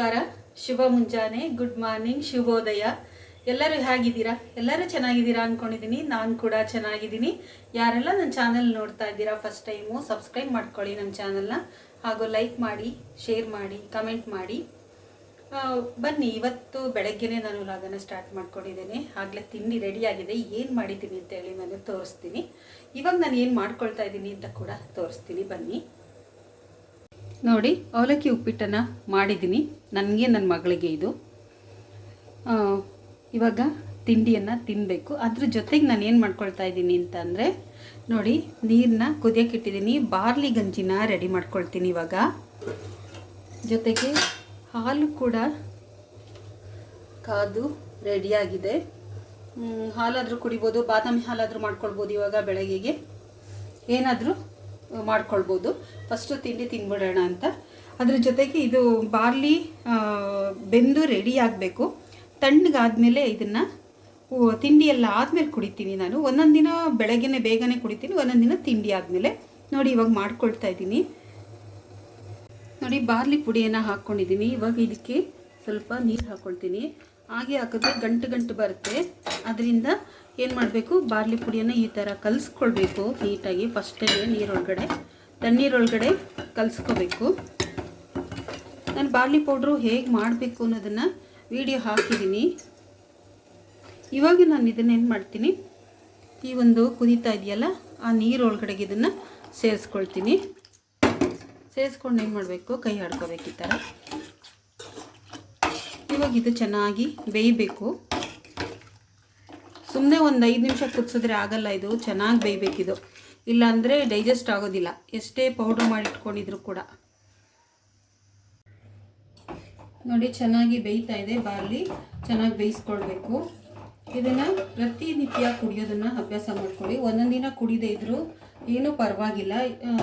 ನಮಸ್ಕಾರ. ಶುಭ ಮುಂಜಾನೆ, good morning, ಶುಭೋದಯ. ಎಲ್ಲರೂ ಹೇಗಿದ್ದೀರಾ? ಎಲ್ಲರೂ ಚೆನ್ನಾಗಿದ್ದೀರಾ ಅಂದ್ಕೊಂಡಿದ್ದೀನಿ ನಾನು ಕೂಡ ಚೆನ್ನಾಗಿದ್ದೀನಿ. ಯಾರೆಲ್ಲ ನನ್ನ ಚಾನಲ್ ನೋಡ್ತಾ ಇದ್ದೀರಾ ಫಸ್ಟ್ ಟೈಮು ಸಬ್ಸ್ಕ್ರೈಬ್ ಮಾಡ್ಕೊಳ್ಳಿ ನನ್ನ ಚಾನಲ್ನ. ಹಾಗೂ ಲೈಕ್ ಮಾಡಿ ಶೇರ್ ಮಾಡಿ ಕಮೆಂಟ್ ಮಾಡಿ. ಬನ್ನಿ, ಇವತ್ತು ಬೆಳಗ್ಗೆನೆ ನಾನು ಲಾಗನ ಸ್ಟಾರ್ಟ್ ಮಾಡ್ಕೊಂಡಿದ್ದೇನೆ. ಆಗಲೇ ತಿಂಡಿ ರೆಡಿ ಆಗಿದೆ. ಏನು ಮಾಡಿದ್ದೀನಿ ಅಂತೇಳಿ ನಾನು ತೋರಿಸ್ತೀನಿ. ಇವಾಗ ನಾನು ಏನು ಮಾಡ್ಕೊಳ್ತಾ ಇದ್ದೀನಿ ಅಂತ ಕೂಡ ತೋರಿಸ್ತೀನಿ. ಬನ್ನಿ. ನೋಡಿ, ಅವಲಕ್ಕಿ ಉಪ್ಪಿಟ್ಟನ್ನು ಮಾಡಿದ್ದೀನಿ. ನನಗೆ ನನ್ನ ಮಗಳಿಗೆ ಇದು. ಇವಾಗ ತಿಂಡಿಯನ್ನು ತಿನ್ನಬೇಕು ಅದ್ರ ಜೊತೆಗೆ ನಾನು ಏನು ಮಾಡ್ಕೊಳ್ತಾ ಇದ್ದೀನಿ ಅಂತಂದರೆ ನೋಡಿ ನೀರನ್ನ ಕುದಿಯೋಕೆ ಇಟ್ಟಿದ್ದೀನಿ. ಬಾರ್ಲಿ ಗಂಜಿನ ರೆಡಿ ಮಾಡ್ಕೊಳ್ತೀನಿ ಇವಾಗ. ಜೊತೆಗೆ ಹಾಲು ಕೂಡ ಕಾದು ರೆಡಿಯಾಗಿದೆ ಹಾಲಾದರೂ ಕುಡಿಬೋದು, ಬಾದಾಮಿ ಹಾಲಾದರೂ ಮಾಡ್ಕೊಳ್ಬೋದು ಇವಾಗ ಬೆಳಗ್ಗೆಗೆ. ಏನಾದರೂ ಮಾಡ್ಕೊಳ್ಬೋದು. ಫಸ್ಟು ತಿಂಡಿ ತಿನ್ಬಿಡೋಣ ಅಂತ. ಅದ್ರ ಜೊತೆಗೆ ಇದು ಬಾರ್ಲಿ ಬೆಂದು ರೆಡಿ ಆಗಬೇಕು. ತಣ್ಣಗಾದ್ಮೇಲೆ ಇದನ್ನು ತಿಂಡಿ ಎಲ್ಲ ಆದಮೇಲೆ ಕುಡಿತೀನಿ ನಾನು. ಒಂದೊಂದು ದಿನ ಬೆಳಗ್ಗೆ ಬೇಗನೆ ಕುಡಿತೀನಿ, ಒಂದೊಂದು ದಿನ ತಿಂಡಿ ಆದಮೇಲೆ ನೋಡಿ ಇವಾಗ ಮಾಡ್ಕೊಳ್ತಾ ಇದ್ದೀನಿ. ನೋಡಿ, ಬಾರ್ಲಿ ಪುಡಿಯನ್ನು ಹಾಕ್ಕೊಂಡಿದ್ದೀನಿ ಇವಾಗ ಇದಕ್ಕೆ ಸ್ವಲ್ಪ ನೀರು ಹಾಕ್ಕೊಳ್ತೀನಿ ಹಾಗೆ ಹಾಕಿದ್ರೆ ಗಂಟು ಗಂಟು ಬರುತ್ತೆ. ಅದರಿಂದ ಏನು ಮಾಡಬೇಕು? ಬಾರ್ಲಿ ಪುಡಿಯನ್ನು ಈ ಥರ ಕಲಿಸ್ಕೊಳ್ಬೇಕು ನೀಟಾಗಿ. ಫಸ್ಟೇ ನೀರೊಳಗಡೆ, ತಣ್ಣೀರೊಳಗಡೆ ಕಲಿಸ್ಕೋಬೇಕು. ನಾನು ಬಾರ್ಲಿ ಪೌಡ್ರು ಹೇಗೆ ಮಾಡಬೇಕು ಅನ್ನೋದನ್ನು ವಿಡಿಯೋ ಹಾಕಿದ್ದೀನಿ ಇವಾಗ ನಾನು ಇದನ್ನೇನು ಮಾಡ್ತೀನಿ? ಈ ಒಂದು ಕುದೀತಾ ಇದೆಯಲ್ಲ, ಆ ನೀರೊಳಗಡೆಗೆ ಇದನ್ನು ಸೇರಿಸ್ಕೊಳ್ತೀನಿ. ಸೇರಿಸ್ಕೊಂಡು ಏನು ಮಾಡಬೇಕು? ಕೈ ಆಡ್ಕೋಬೇಕು ಈ ಥರ ಇವಾಗ ಇದು ಚೆನ್ನಾಗಿ ಬೇಯಬೇಕು. ಸುಮ್ಮನೆ ಒಂದು ಐದು ನಿಮಿಷ ಕುದಿಸಿದ್ರೆ ಆಗಲ್ಲ ಇದು. ಚೆನ್ನಾಗಿ ಬೇಯಬೇಕಿದು. ಇಲ್ಲಾಂದರೆ ಡೈಜೆಸ್ಟ್ ಆಗೋದಿಲ್ಲ. ಎಷ್ಟೇ ಪೌಡ್ರ್ ಮಾಡಿಟ್ಕೊಂಡಿದ್ರು ಕೂಡ. ನೋಡಿ, ಚೆನ್ನಾಗಿ ಬೇಯ್ತಾ ಇದೆ ಬಾರ್ಲಿ. ಚೆನ್ನಾಗಿ ಬೇಯಿಸ್ಕೊಳ್ಬೇಕು. ಇದನ್ನು ಪ್ರತಿನಿತ್ಯ ಕುಡಿಯೋದನ್ನು ಅಭ್ಯಾಸ ಮಾಡ್ಕೊಳ್ಳಿ. ಒಂದೊಂದು ದಿನ ಕುಡಿದೇ ಇದ್ದರೂ ಏನೂ ಪರವಾಗಿಲ್ಲ.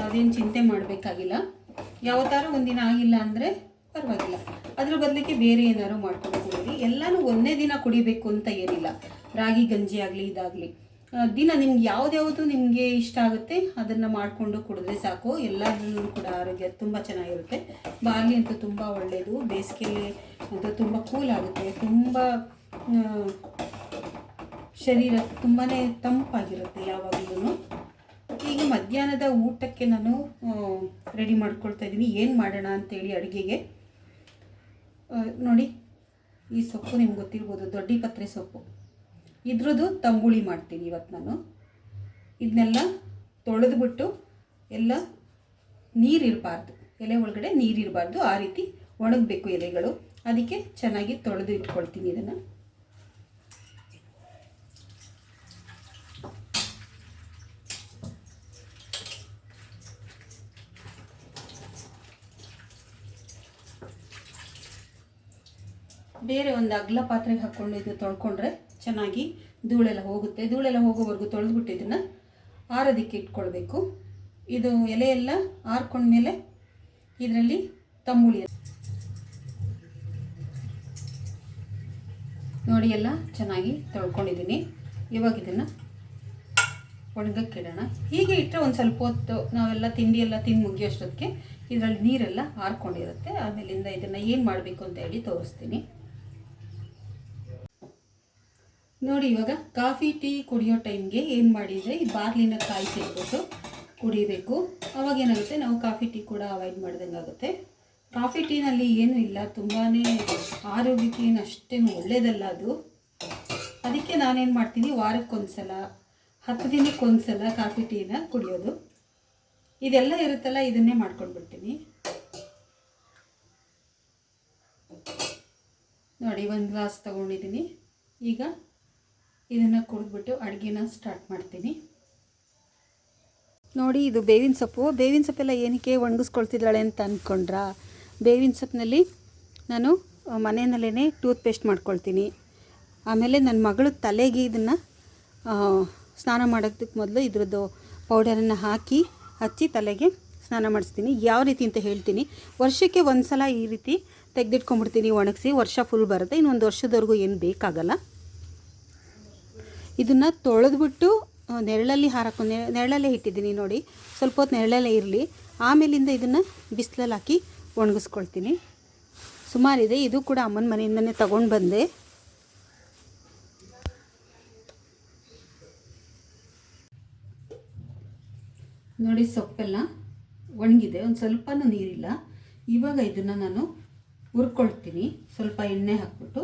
ಅದೇನು ಚಿಂತೆ ಮಾಡಬೇಕಾಗಿಲ್ಲ. ಯಾವ ಥರ ಒಂದಿನ ಆಗಿಲ್ಲ ಅಂದರೆ ಪರವಾಗಿಲ್ಲ. ಅದ್ರ ಬದಲಿಗೆ ಬೇರೆ ಏನಾದ್ರು ಮಾಡ್ಕೊಂಡು ಕುಡೀರಿ. ಎಲ್ಲಾನು ಒಂದೇ ದಿನ ಕುಡಿಬೇಕು ಅಂತ ಏನಿಲ್ಲ. ರಾಗಿ, ಗಂಜಿ ಆಗಲಿ, ಇದಾಗಲಿ. ದಿನ ನಿಮ್ಗೆ ಯಾವ್ದ್ಯಾವುದು ನಿಮಗೆ ಇಷ್ಟ ಆಗುತ್ತೆ, ಅದನ್ನು ಮಾಡಿಕೊಂಡು ಕುಡಿದ್ರೆ ಸಾಕು. ಎಲ್ಲದರಲ್ಲೂ ಕೂಡ ಆರೋಗ್ಯ ತುಂಬ ಚೆನ್ನಾಗಿರುತ್ತೆ. ಬಾರ್ಲಿ ಅಂತೂ ತುಂಬ ಒಳ್ಳೆಯದು ಬೇಸಿಗೆಯಲ್ಲಿ ಅಂತೂ ತುಂಬ ಕೂಲ್ ಆಗುತ್ತೆ. ತುಂಬ ಶರೀರ ತುಂಬಾ ತಂಪಾಗಿರುತ್ತೆ ಯಾವಾಗಲೂ ಈಗ ಮಧ್ಯಾಹ್ನದ ಊಟಕ್ಕೆ ನಾನು ರೆಡಿ ಮಾಡ್ಕೊಳ್ತಾ ಇದ್ದೀನಿ ಏನು ಮಾಡೋಣ ಅಂತೇಳಿ ಅಡುಗೆಗೆ. ನೋಡಿ, ಈ ಸೊಪ್ಪು ನಿಮ್ಗೆ ಗೊತ್ತಿರ್ಬೋದು, ದೊಡ್ಡ ಪತ್ರೆ ಸೊಪ್ಪು. ಇದ್ರದ್ದು ತಂಬುಳಿ ಮಾಡ್ತೀನಿ ಇವತ್ತು ನಾನು. ಇದನ್ನೆಲ್ಲ ತೊಳೆದ್ಬಿಟ್ಟು ಎಲ್ಲ ನೀರಿರಬಾರ್ದು. ಎಲೆ ಒಳಗಡೆ ನೀರಿರಬಾರ್ದು. ಆ ರೀತಿ ಒಣಗಬೇಕು ಎಲೆಗಳು. ಅದಕ್ಕೆ ಚೆನ್ನಾಗಿ ತೊಳೆದು ಇಟ್ಕೊಳ್ತೀನಿ ಇದನ್ನು. ಬೇರೆ ಒಂದು ಅಗ್ಲ ಪಾತ್ರೆಗೆ ಹಾಕ್ಕೊಂಡು ಇದು ತೊಳ್ಕೊಂಡ್ರೆ ಚೆನ್ನಾಗಿ ಧೂಳೆಲ್ಲ ಹೋಗುತ್ತೆ. ಧೂಳೆಲ್ಲ ಹೋಗೋವರೆಗೂ ತೊಳೆದ್ಬಿಟ್ಟು ಇದನ್ನು ಆರೋದಿಕ್ಕೆ ಇಟ್ಕೊಳ್ಬೇಕು. ಇದು ಎಲೆಯೆಲ್ಲ ಆರ್ಕೊಂಡ್ಮೇಲೆ ಇದರಲ್ಲಿ ತಂಬುಳಿ ನೋಡಿ ಎಲ್ಲ ಚೆನ್ನಾಗಿ ತೊಳ್ಕೊಂಡಿದ್ದೀನಿ. ಇವಾಗ ಇದನ್ನು ಒಣಗಕ್ಕಿಡೋಣ. ಹೀಗೆ ಇಟ್ಟರೆ ಒಂದು ಸ್ವಲ್ಪ ಹೊತ್ತು ನಾವೆಲ್ಲ ತಿಂಡಿ ಎಲ್ಲ ತಿಂದು ಮುಗಿಯೋಷ್ಟೊತ್ತಿಗೆ ಇದರಲ್ಲಿ ನೀರೆಲ್ಲ ಹಾರ್ಕೊಂಡಿರುತ್ತೆ ಆಮೇಲಿಂದ ಇದನ್ನು ಏನು ಮಾಡಬೇಕು ಅಂತ ಹೇಳಿ ತೋರಿಸ್ತೀನಿ. ನೋಡಿ, ಇವಾಗ ಕಾಫಿ, ಟೀ ಕುಡಿಯೋ ಟೈಮ್ಗೆ ಏನು ಮಾಡಿದರೆ ಈ ಬಾರ್ಲಿನ ಕಾಯಿ ಕಾಯಿಸಿಟ್ಬಿಟ್ಟು ಕುಡಿಬೇಕು. ಅವಾಗ ಏನಾಗುತ್ತೆ, ನಾವು ಕಾಫಿ, ಟೀ ಕೂಡ ಅವಾಯ್ಡ್ ಮಾಡ್ದಂಗೆ ಆಗುತ್ತೆ. ಕಾಫಿ, ಟೀನಲ್ಲಿ ಏನೂ ಇಲ್ಲ ತುಂಬಾ ಆರೋಗ್ಯಕ್ಕೆ ಏನು ಅಷ್ಟೇನು ಒಳ್ಳೇದಲ್ಲ ಅದು. ಅದಕ್ಕೆ ನಾನೇನು ಮಾಡ್ತೀನಿ, ವಾರಕ್ಕೊಂದ್ಸಲ, ಹತ್ತು ದಿನಕ್ಕೊಂದ್ಸಲ ಕಾಫಿ, ಟೀನ ಕುಡಿಯೋದು. ಇದೆಲ್ಲ ಇರುತ್ತಲ್ಲ, ಇದನ್ನೇ ಮಾಡ್ಕೊಂಡ್ಬಿಡ್ತೀನಿ. ನೋಡಿ, ಒಂದು ಗ್ಲಾಸ್ ತೊಗೊಂಡಿದ್ದೀನಿ. ಈಗ ಇದನ್ನು ಕುಡಿದ್ಬಿಟ್ಟು ಅಡುಗೆನ ಸ್ಟಾರ್ಟ್ ಮಾಡ್ತೀನಿ. ನೋಡಿ, ಇದು ಬೇವಿನ ಸೊಪ್ಪು. ಬೇವಿನ ಸೊಪ್ಪೆಲ್ಲ ಏನಕ್ಕೆ ಒಣಗಿಸ್ಕೊಳ್ತಿದ್ದಾಳೆ ಅಂತ ಅಂದ್ಕೊಂಡ್ರಾ ಬೇವಿನ ಸೊಪ್ಪಿನಲ್ಲಿ ನಾನು ಮನೆಯಲ್ಲೇ ಟೂತ್ ಪೇಸ್ಟ್ ಮಾಡ್ಕೊಳ್ತೀನಿ. ಆಮೇಲೆ ನನ್ನ ಮಗಳು ತಲೆಗೆ ಇದನ್ನು ಸ್ನಾನ ಮಾಡೋದಕ್ಕೆ ಮೊದಲು ಇದ್ರದ್ದು ಪೌಡರನ್ನು ಹಾಕಿ ಹಚ್ಚಿ ತಲೆಗೆ ಸ್ನಾನ ಮಾಡಿಸ್ತೀನಿ. ಯಾವ ರೀತಿ ಅಂತ ಹೇಳ್ತೀನಿ. ವರ್ಷಕ್ಕೆ ಒಂದು ಸಲ ಈ ರೀತಿ ತೆಗೆದಿಟ್ಕೊಂಡ್ಬಿಡ್ತೀನಿ ಒಣಗಿಸಿ. ವರ್ಷ ಫುಲ್ ಬರುತ್ತೆ. ಇನ್ನೊಂದು ವರ್ಷದವರೆಗೂ ಏನು ಬೇಕಾಗಲ್ಲ. ಇದನ್ನು ತೊಳೆದ್ಬಿಟ್ಟು ನೆರಳಲ್ಲಿ ಹಾರಕ್ಕು ನೆರಳಲ್ಲೇ ಇಟ್ಟಿದ್ದೀನಿ ನೋಡಿ. ಸ್ವಲ್ಪ ಹೊತ್ತು ನೆರಳಲ್ಲೇ ಇರಲಿ. ಆಮೇಲಿಂದ ಇದನ್ನು ಬಿಸಿಲಲ್ಲಿ ಹಾಕಿ ಒಣಗಿಸ್ಕೊಳ್ತೀನಿ. ಸುಮಾರಿದೆ, ಇದು ಕೂಡ ಅಮ್ಮನ ಮನೆಯಿಂದನೇ ತಗೊಂಡು ಬಂದೆ. ನೋಡಿ, ಸೊಪ್ಪೆಲ್ಲ ಒಣಗಿದೆ. ಒಂದು ಸ್ವಲ್ಪನೂ ನೀರಿಲ್ಲ. ಇವಾಗ ಇದನ್ನು ನಾನು ಹುರ್ಕೊಳ್ತೀನಿ. ಸ್ವಲ್ಪ ಎಣ್ಣೆ ಹಾಕ್ಬಿಟ್ಟು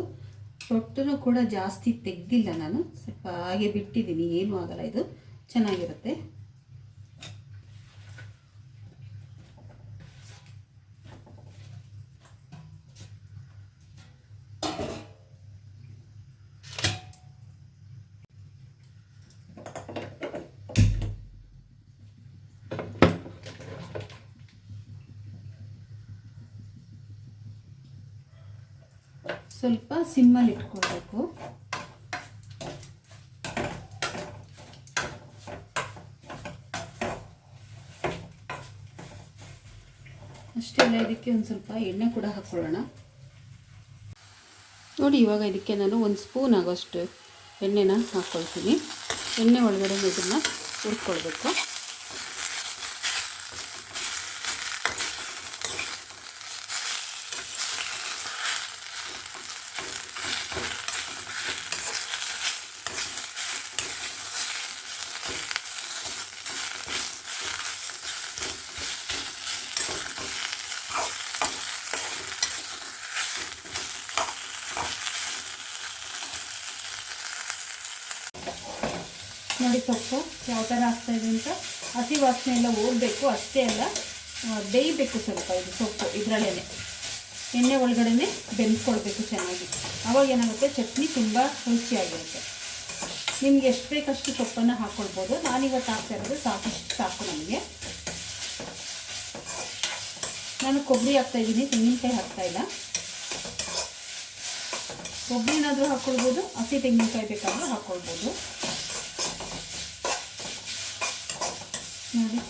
ಸೊಟ್ಟನ್ನು ಕೂಡ ಜಾಸ್ತಿ ತೆಗ್ದಿಲ್ಲ ನಾನು. ಸ್ವಲ್ಪ ಹಾಗೆ ಬಿಟ್ಟಿದ್ದೀನಿ ಏನೂ ಆಗಲ್ಲ ಇದು. ಚೆನ್ನಾಗಿರುತ್ತೆ. ಸ್ವಲ್ಪ ಸಿಮ್ಮಲ್ಲಿ ಇಟ್ಕೊಳ್ಬೇಕು. ಅಷ್ಟೇ ಅಲ್ಲ, ಇದಕ್ಕೆ ಒಂದು ಸ್ವಲ್ಪ ಎಣ್ಣೆ ಕೂಡ ಹಾಕ್ಕೊಳ್ಳೋಣ ನೋಡಿ, ಇವಾಗ ಇದಕ್ಕೆ ನಾನು ಒಂದು ಸ್ಪೂನ್ ಆಗೋಷ್ಟು ಎಣ್ಣೆನ ಹಾಕ್ಕೊಳ್ತೀನಿ ಎಣ್ಣೆ ಒಳಗಡೆ ಇದನ್ನು ಹುರ್ಕೊಳ್ಬೇಕು. ನೋಡಿ ಸೊಪ್ಪು ಯಾವ ಥರ ಇದೆ ಅಂತ. ಹಸಿ ವಾಸನೆ ಎಲ್ಲ ಹೋಗಬೇಕು, ಅಷ್ಟೇ ಅಲ್ಲ ಬೇಯಬೇಕು ಸ್ವಲ್ಪ ಇದು ಸೊಪ್ಪು ಇದರಲ್ಲೇ ಎಣ್ಣೆ ಒಳಗಡೆ ಬೆಂದ್ಕೊಳ್ಬೇಕು ಚೆನ್ನಾಗಿ. ಅವಾಗ ಏನಾಗುತ್ತೆ, ಚಟ್ನಿ ತುಂಬ ರುಚಿಯಾಗಿರುತ್ತೆ. ನಿಮ್ಗೆ ಎಷ್ಟು ಬೇಕಷ್ಟು ಸೊಪ್ಪನ್ನು ಹಾಕ್ಕೊಳ್ಬೋದು ನಾನಿವತ್ತು ಹಾಕ್ತಾ ಇರೋದು ಸಾಕಷ್ಟು ಸಾಕು ನನಗೆ ನಾನು ಕೊಬ್ಬರಿ ಹಾಕ್ತಾ ಇದ್ದೀನಿ, ತೆಂಗಿನಕಾಯಿ ಹಾಕ್ತಾ ಇಲ್ಲ. ಕೊಬ್ಬರಿನಾದರೂ ಹಾಕ್ಕೊಳ್ಬೋದು ಹಸಿ ತೆಂಗಿನಕಾಯಿ ಬೇಕಾದರೂ ಹಾಕ್ಕೊಳ್ಬೋದು ನೋಡಿ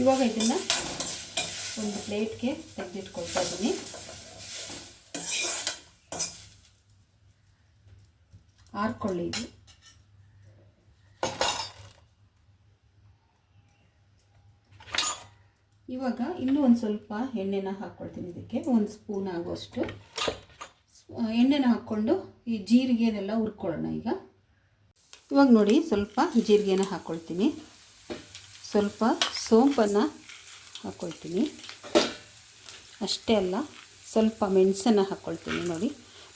ಇವಾಗ ಇದನ್ನು ಒಂದು ಪ್ಲೇಟ್ಗೆ ತೆಗೆದಿಟ್ಕೊಳ್ತಾ ಇದ್ದೀನಿ ಆರ್ಕೊಳ್ಳಿ ಇದು. ಇವಾಗ ಇನ್ನೂ ಒಂದು ಸ್ವಲ್ಪ ಎಣ್ಣೆನ ಹಾಕ್ಕೊಳ್ತೀನಿ ಇದಕ್ಕೆ. ಒಂದು ಸ್ಪೂನ್ ಆಗುವಷ್ಟು ಎಣ್ಣೆನ ಹಾಕ್ಕೊಂಡು ಈ ಜೀರಿಗೆನೆಲ್ಲ ಹುರ್ಕೊಳ್ಳೋಣ ಈಗ. ಇವಾಗ ನೋಡಿ ಸ್ವಲ್ಪ ಜೀರಿಗೆನ ಹಾಕ್ಕೊಳ್ತೀನಿ ಸ್ವಲ್ಪ ಸೋಂಪನ್ನು ಹಾಕ್ಕೊಳ್ತೀನಿ ಅಷ್ಟೇ ಅಲ್ಲ, ಸ್ವಲ್ಪ ಮೆಣಸನ್ನು ಹಾಕ್ಕೊಳ್ತೀನಿ ನೋಡಿ.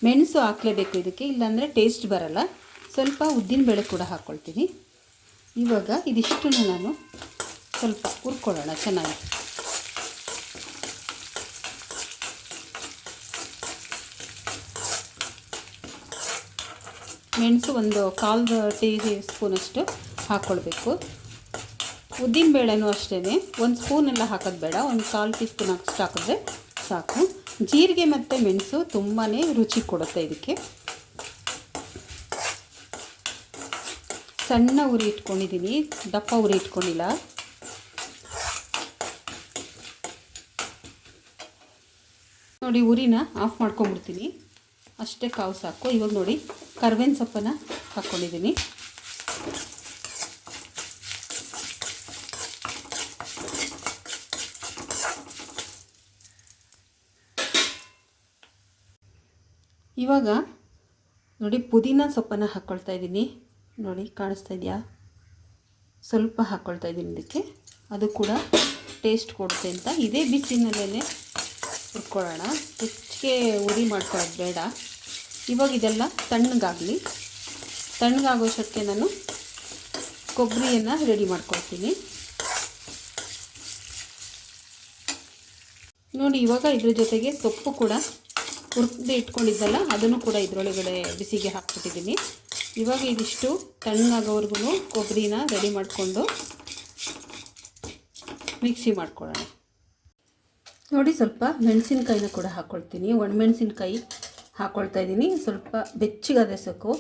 ಮೆಣಸು ಹಾಕಲೇಬೇಕು ಇದಕ್ಕೆ, ಇಲ್ಲಾಂದರೆ ಟೇಸ್ಟ್ ಬರಲ್ಲ. ಸ್ವಲ್ಪ ಉದ್ದಿನಬೇಳೆ ಕೂಡ ಹಾಕ್ಕೊಳ್ತೀನಿ ಇವಾಗ ಇದಿಷ್ಟು ನಾನು ಸ್ವಲ್ಪ ಹುರ್ಕೊಳ್ಳೋಣ ಚೆನ್ನಾಗಿ. ಮೆಣಸು ಒಂದು ಕಾಲು ಟೀ ಸ್ಪೂನಷ್ಟು ಹಾಕ್ಕೊಳ್ಬೇಕು ಉದ್ದಿನಬೇಳೆನೂ ಅಷ್ಟೇ ಒಂದು ಸ್ಪೂನೆಲ್ಲ ಹಾಕೋದು ಬೇಡ. ಒಂದು ಕಾಲು ಟೀ ಸ್ಪೂನ್ ಅಷ್ಟು ಹಾಕಿದ್ರೆ ಸಾಕು. ಜೀರಿಗೆ ಮತ್ತು ಮೆಣಸು ತುಂಬಾ ರುಚಿ ಕೊಡುತ್ತೆ ಇದಕ್ಕೆ. ಸಣ್ಣ ಉರಿ ಇಟ್ಕೊಂಡಿದ್ದೀನಿ ದಪ್ಪ ಉರಿ ಇಟ್ಕೊಂಡಿಲ್ಲ. ನೋಡಿ ಉರಿನ ಆಫ್ ಮಾಡ್ಕೊಂಬಿಡ್ತೀನಿ ಅಷ್ಟೇ ಕಾವು ಸಾಕು. ಇವಾಗ ನೋಡಿ ಕರ್ಬೇವಿನ ಸೊಪ್ಪನ್ನು ಹಾಕ್ಕೊಂಡಿದ್ದೀನಿ ಇವಾಗ ನೋಡಿ, ಪುದೀನ ಸೊಪ್ಪನ್ನು ಹಾಕ್ಕೊಳ್ತಾ ಇದ್ದೀನಿ ನೋಡಿ, ಕಾಣಿಸ್ತಾ ಇದೆಯಾ? ಸ್ವಲ್ಪ ಹಾಕ್ಕೊಳ್ತಾ ಇದ್ದೀನಿ ಇದಕ್ಕೆ. ಅದು ಕೂಡ ಟೇಸ್ಟ್ ಕೊಡುತ್ತೆ ಅಂತ. ಇದೇ ಬಿಸಿನಲ್ಲೇ ಹುರ್ಕೊಳ್ಳೋಣ. ಹೆಚ್ಚಿಗೆ ಉರಿ ಮಾಡ್ಕೊಳ್ಳೋದು ಬೇಡ. ಇವಾಗ ಇದೆಲ್ಲ ತಣ್ಣಗಾಗಲಿ. ತಣ್ಣಗಾಗೋಷ್ಟಕ್ಕೆ ನಾನು ಕೊಬ್ಬರಿಯನ್ನು ರೆಡಿ ಮಾಡ್ಕೊಳ್ತೀನಿ. ನೋಡಿ, ಇವಾಗ ಇದ್ರ ಜೊತೆಗೆ ಸೊಪ್ಪು ಕೂಡ ಹುರ್ಕದೆ ಇಟ್ಕೊಂಡಿದ್ದಲ್ಲ, ಅದನ್ನು ಕೂಡ ಇದರೊಳಗಡೆ ಬಿಸಿಗೆ ಹಾಕ್ಬಿಟ್ಟಿದ್ದೀನಿ. ಇವಾಗ ಇದಿಷ್ಟು ತಣ್ಣಗಾಗೋವರೆಗೂ ಕೊಬ್ಬರಿನ ರೆಡಿ ಮಾಡಿಕೊಂಡು ಮಿಕ್ಸಿ ಮಾಡ್ಕೊಳ್ಳೋಣ. ನೋಡಿ, ಸ್ವಲ್ಪ ಮೆಣಸಿನ್ಕಾಯಿನ ಕೂಡ ಹಾಕ್ಕೊಳ್ತೀನಿ ಒಣಮೆಣಸಿನ್ಕಾಯಿ ಹಾಕ್ಕೊಳ್ತಾ ಇದ್ದೀನಿ. ಸ್ವಲ್ಪ ಬೆಚ್ಚಗಾದ್ರೆ ಸೊಕ್ಕು.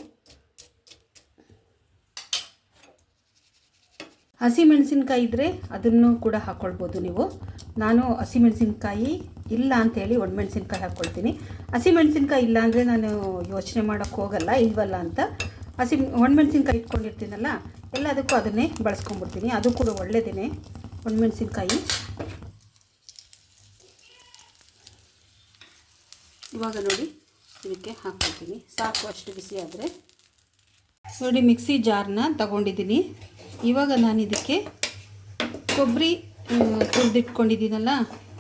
ಹಸಿ ಮೆಣಸಿನ್ಕಾಯಿ ಇದ್ದರೆ ಅದನ್ನು ಕೂಡ ಹಾಕ್ಕೊಳ್ಬೋದು ನೀವು. ನಾನು ಹಸಿಮೆಣಸಿನ್ಕಾಯಿ ಇಲ್ಲ ಅಂತೇಳಿ ಒಣಮೆಣಸಿನ್ಕಾಯಿ ಹಾಕ್ಕೊಳ್ತೀನಿ ಹಸಿಮೆಣಸಿನ್ಕಾಯಿ ಇಲ್ಲ ಅಂದರೆ ನಾನು ಯೋಚನೆ ಮಾಡೋಕ್ಕೆ ಹೋಗಲ್ಲ, ಇಲ್ವಲ್ಲ ಅಂತ. ಹಸಿ ಒಣಮೆಣಸಿನ್ಕಾಯಿ ಇಟ್ಕೊಂಡಿರ್ತೀನಲ್ಲ, ಎಲ್ಲದಕ್ಕೂ ಅದನ್ನೇ ಬಳಸ್ಕೊಂಡ್ಬಿಡ್ತೀನಿ. ಅದು ಕೂಡ ಒಳ್ಳೆಯದೇ ಒಣಮೆಣಸಿನ್ಕಾಯಿ. ಇವಾಗ ನೋಡಿ. ಇದಕ್ಕೆ ಹಾಕ್ಕೊಳ್ತೀನಿ ಸಾಕು, ಅಷ್ಟು ಬಿಸಿ ಆದರೆ. ನೋಡಿ, ಮಿಕ್ಸಿ ಜಾರ್ನ ತಗೊಂಡಿದ್ದೀನಿ. ಇವಾಗ ನಾನು ಇದಕ್ಕೆ ಕೊಬ್ಬರಿ ತುರಿದಿಟ್ಕೊಂಡಿದ್ದೀನಲ್ಲ,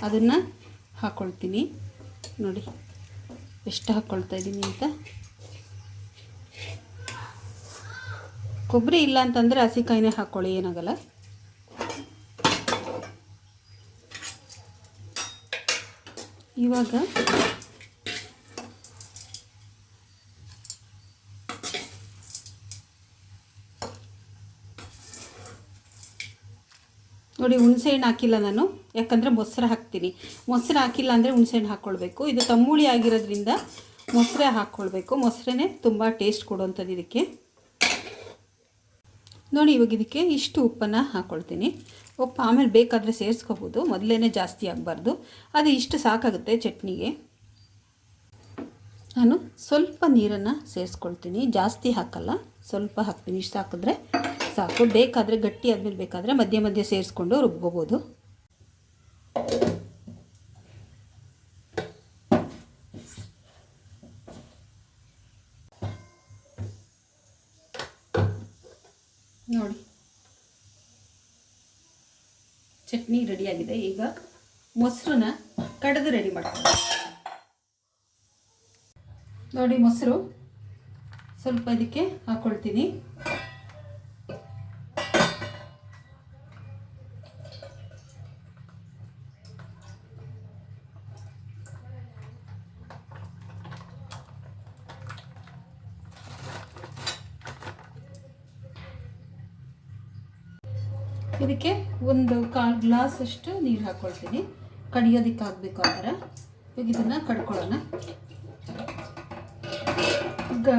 ಅದನ್ನು ಹಾಕ್ಕೊಳ್ತೀನಿ ನೋಡಿ, ಎಷ್ಟು ಹಾಕ್ಕೊಳ್ತಾ ಇದ್ದೀನಿ ಅಂತ. ಕೊಬ್ಬರಿ ಇಲ್ಲ ಅಂತಂದರೆ ಹಸಿಕಾಯಿನೇ ಹಾಕ್ಕೊಳ್ಳಿ ಏನಾಗಲ್ಲ. ಇವಾಗ ನೋಡಿ, ಹುಣಸೆಹಣ್ಣು ಹಾಕಿಲ್ಲ ನಾನು. ಯಾಕಂದರೆ ಮೊಸರು ಹಾಕ್ತೀನಿ. ಮೊಸರು ಹಾಕಿಲ್ಲ ಅಂದರೆ ಹುಣಸೆಹಣ್ಣು ಹಾಕ್ಕೊಳ್ಬೇಕು ಇದು ತಮ್ಮುಳಿ ಆಗಿರೋದ್ರಿಂದ ಮೊಸರೇ ಹಾಕ್ಕೊಳ್ಬೇಕು ಮೊಸರೇ ತುಂಬ ಟೇಸ್ಟ್ ಕೊಡುವಂಥದ್ದು ಇದಕ್ಕೆ. ನೋಡಿ, ಇವಾಗ ಇದಕ್ಕೆ ಇಷ್ಟು ಉಪ್ಪನ್ನು ಹಾಕ್ಕೊಳ್ತೀನಿ ಉಪ್ಪು ಆಮೇಲೆ ಬೇಕಾದರೆ ಸೇರಿಸ್ಕೋಬೋದು. ಮೊದಲೇ ಜಾಸ್ತಿ ಆಗಬಾರ್ದು. ಅದು ಇಷ್ಟು ಸಾಕಾಗುತ್ತೆ ಚಟ್ನಿಗೆ. ನಾನು ಸ್ವಲ್ಪ ನೀರನ್ನು ಸೇರಿಸ್ಕೊಳ್ತೀನಿ. ಜಾಸ್ತಿ ಹಾಕಲ್ಲ. ಸ್ವಲ್ಪ ಹಾಕ್ತೀನಿ. ಇಷ್ಟು ಹಾಕಿದ್ರೆ ಸಾಕು. ಬೇಕಾದರೆ ಗಟ್ಟಿ ಆದಮೇಲೆ ಬೇಕಾದರೆ ಮಧ್ಯ ಮಧ್ಯ ಸೇರಿಸ್ಕೊಂಡು ರುಬ್ಕೋಬೋದು. ನೋಡಿ. ಚಟ್ನಿ ರೆಡಿಯಾಗಿದೆ ಈಗ ಮೊಸರನ್ನ ಕಡೆದು ರೆಡಿ ಮಾಡ್ತೀನಿ ನೋಡಿ ಮೊಸರು. ಸ್ವಲ್ಪ ಇದಕ್ಕೆ ಹಾಕ್ಕೊಳ್ತೀನಿ ಇದಕ್ಕೆ ಒಂದು ಕಾಲು ಗ್ಲಾಸ್ ಅಷ್ಟು ನೀರು ಹಾಕ್ಕೊಳ್ತೀನಿ ಕಡಿಯೋದಕ್ಕೆ ಆಗಬೇಕು ಆ ಥರ. ಇವಾಗ ಇದನ್ನು ಕಡ್ಕೊಳ್ಳೋಣ. ಗ,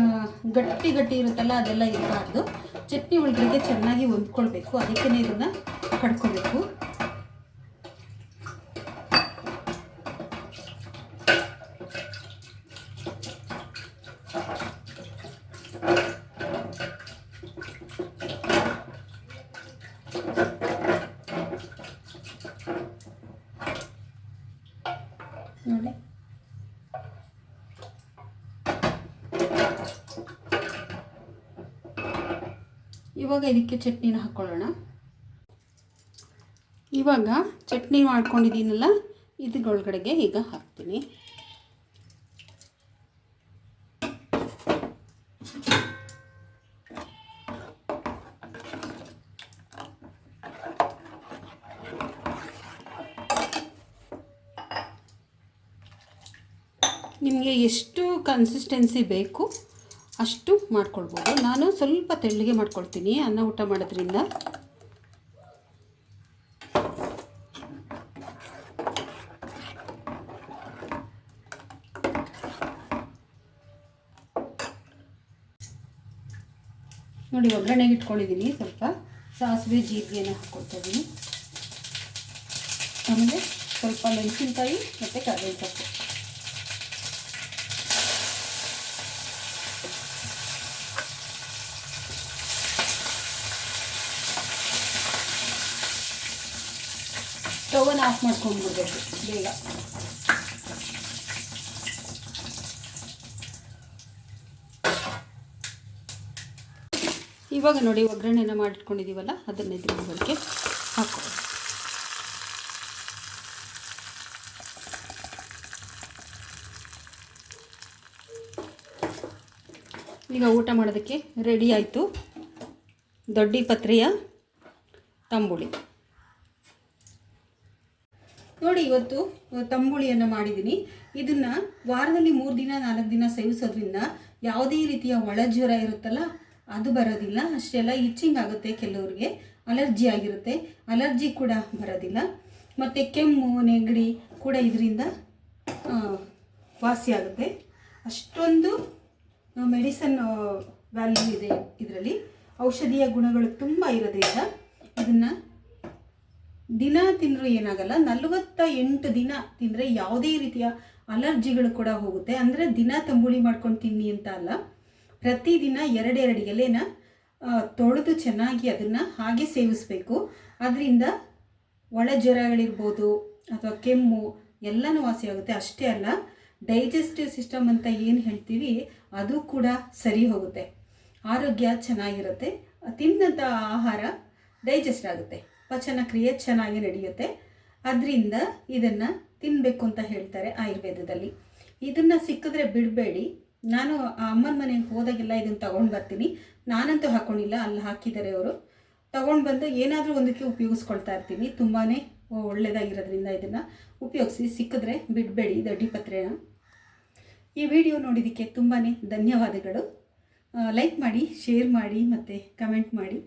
ಗಟ್ಟಿ ಗಟ್ಟಿ ಇರುತ್ತಲ್ಲ, ಅದೆಲ್ಲ ಇರಬಾರ್ದು. ಚಟ್ನಿ ಒಳಗಡೆ ಚೆನ್ನಾಗಿ ಹೊಂದ್ಕೊಳ್ಬೇಕು. ಅದಕ್ಕೆ ಇದನ್ನು ಕಡ್ಕೊಬೇಕು ನೋಡಿ ಇವಾಗ ಇದಕ್ಕೆ ಚಟ್ನಿನ ಹಾಕ್ಕೊಳ್ಳೋಣ ಇವಾಗ ಚಟ್ನಿ ಮಾಡ್ಕೊಂಡಿದ್ದೀನಲ್ಲ ಇದ್ರೊಳಗಡೆಗೆ ಈಗ ಹಾಕ್ತೀನಿ. ನಿಮಗೆ ಎಷ್ಟು ಕನ್ಸಿಸ್ಟೆನ್ಸಿ ಬೇಕು? ಅಷ್ಟು ಮಾಡ್ಕೊಳ್ಬೋದು. ನಾನು ಸ್ವಲ್ಪ ತೆಳ್ಳಗೆ ಮಾಡ್ಕೊಳ್ತೀನಿ ಅನ್ನ ಊಟ ಮಾಡೋದ್ರಿಂದ. ನೋಡಿ, ಒಗ್ಗರಣೆಗೆ ಇಟ್ಕೊಂಡಿದ್ದೀನಿ ಸ್ವಲ್ಪ. ಸಾಸಿವೆ, ಜೀರಿಗೆನ ಹಾಕ್ಕೊಳ್ತಾ ಇದ್ದೀನಿ ಆಮೇಲೆ ಸ್ವಲ್ಪ ಮೆಣಸಿನ್ಕಾಯಿ ಮತ್ತು ಕರ್ಬೇವು ಸೊಪ್ಪು. ಆಫ್ ಮಾಡ್ಕೊಂಡ್ಬಿಡ್ಬೇಕು. ಬೇಗ. ಇವಾಗ ನೋಡಿ ಒಗ್ಗರಣೆನ ಮಾಡಿಟ್ಕೊಂಡಿದ್ದೀವಲ್ಲ ಅದನ್ನ ಇದ್ರ ಹಾಕೋ. ಈಗ ಊಟ ಮಾಡೋದಕ್ಕೆ ರೆಡಿ ಆಯಿತು ದೊಡ್ಡಿ ಪತ್ರೆಯ ತಂಬುಳಿ ನೋಡಿ ಇವತ್ತು ತಂಬುಳಿಯನ್ನು ಮಾಡಿದ್ದೀನಿ. ಇದನ್ನು ವಾರದಲ್ಲಿ ಮೂರು ದಿನ, ನಾಲ್ಕು ದಿನ ಸೇವಿಸೋದ್ರಿಂದ ಯಾವುದೇ ರೀತಿಯ ಒಳಜ್ವರ ಇರುತ್ತಲ್ಲ, ಅದು ಬರೋದಿಲ್ಲ. ಅಷ್ಟೆಲ್ಲ ಇಚ್ಚಿಂಗ್ ಆಗುತ್ತೆ ಕೆಲವ್ರಿಗೆ. ಅಲರ್ಜಿ ಆಗಿರುತ್ತೆ. ಅಲರ್ಜಿ ಕೂಡ ಬರೋದಿಲ್ಲ. ಮತ್ತು ಕೆಮ್ಮು, ನೆಗಡಿ ಕೂಡ ಇದರಿಂದ ವಾಸಿ ಆಗುತ್ತೆ. ಅಷ್ಟೊಂದು ಮೆಡಿಸನ್ ವ್ಯಾಲ್ಯೂ ಇದೆ ಇದರಲ್ಲಿ. ಔಷಧೀಯ ಗುಣಗಳು ತುಂಬ ಇರೋದ್ರಿಂದ ಇದನ್ನು ದಿನ ತಿಂದರೂ ಏನಾಗಲ್ಲ ನಲವತ್ತ ಎಂಟು ದಿನ ತಿಂದರೆ ಯಾವುದೇ ರೀತಿಯ ಅಲರ್ಜಿಗಳು ಕೂಡ ಹೋಗುತ್ತೆ. ಅಂದರೆ ದಿನ ತಂಬುಳಿ ಮಾಡ್ಕೊಂಡು ತಿನ್ನಿ ಅಂತ ಅಲ್ಲ, ಪ್ರತಿದಿನ ಎರಡೆರಡು ಎಲೆನ ತೊಳೆದು ಚೆನ್ನಾಗಿ ಅದನ್ನು ಹಾಗೆ ಸೇವಿಸಬೇಕು. ಅದರಿಂದ ಒಳ ಜ್ವರಗಳಿರ್ಬೋದು ಅಥವಾ ಕೆಮ್ಮು ಎಲ್ಲನೂ ವಾಸಿಯಾಗುತ್ತೆ ಅಷ್ಟೇ ಅಲ್ಲ, ಡೈಜೆಸ್ಟಿವ್ ಸಿಸ್ಟಮ್ ಅಂತ ಏನು ಹೇಳ್ತೀವಿ, ಅದು ಕೂಡ ಸರಿ ಹೋಗುತ್ತೆ. ಆರೋಗ್ಯ ಚೆನ್ನಾಗಿರುತ್ತೆ ತಿನ್ನದ ಆಹಾರ ಡೈಜೆಸ್ಟ್ ಆಗುತ್ತೆ. ಪಚನ ಕ್ರಿಯೆ ಚೆನ್ನಾಗಿ ನಡೆಯುತ್ತೆ. ಅದರಿಂದ ಇದನ್ನು ತಿನ್ನಬೇಕು ಅಂತ ಹೇಳ್ತಾರೆ ಆಯುರ್ವೇದದಲ್ಲಿ. ಇದನ್ನು ಸಿಕ್ಕಿದ್ರೆ ಬಿಡಬೇಡಿ. ನಾನು ಅಮ್ಮನ ಮನೆಗೆ ಹೋದಾಗೆಲ್ಲ ಇದನ್ನು ತಗೊಂಡು ಬರ್ತೀನಿ. ನಾನಂತೂ ಹಾಕ್ಕೊಂಡಿಲ್ಲ ಅಲ್ಲಿ ಹಾಕಿದ್ದಾರೆ ಅವರು. ತಗೊಂಡು ಬಂದು ಏನಾದರೂ ಒಂದಕ್ಕೆ ಉಪಯೋಗಿಸ್ಕೊಳ್ತಾ ಇರ್ತೀನಿ. ತುಂಬಾ ಒಳ್ಳೆಯದಾಗಿರೋದ್ರಿಂದ ಇದನ್ನು ಉಪಯೋಗಿಸಿ ಸಿಕ್ಕಿದ್ರೆ ಬಿಡಬೇಡಿ ದಡ್ಡಿ ಪತ್ರೆನ ಈ ವಿಡಿಯೋ ನೋಡಿದ್ದಕ್ಕೆ ತುಂಬಾ ಧನ್ಯವಾದಗಳು. ಲೈಕ್ ಮಾಡಿ ಶೇರ್ ಮಾಡಿ ಮತ್ತು ಕಮೆಂಟ್ ಮಾಡಿ.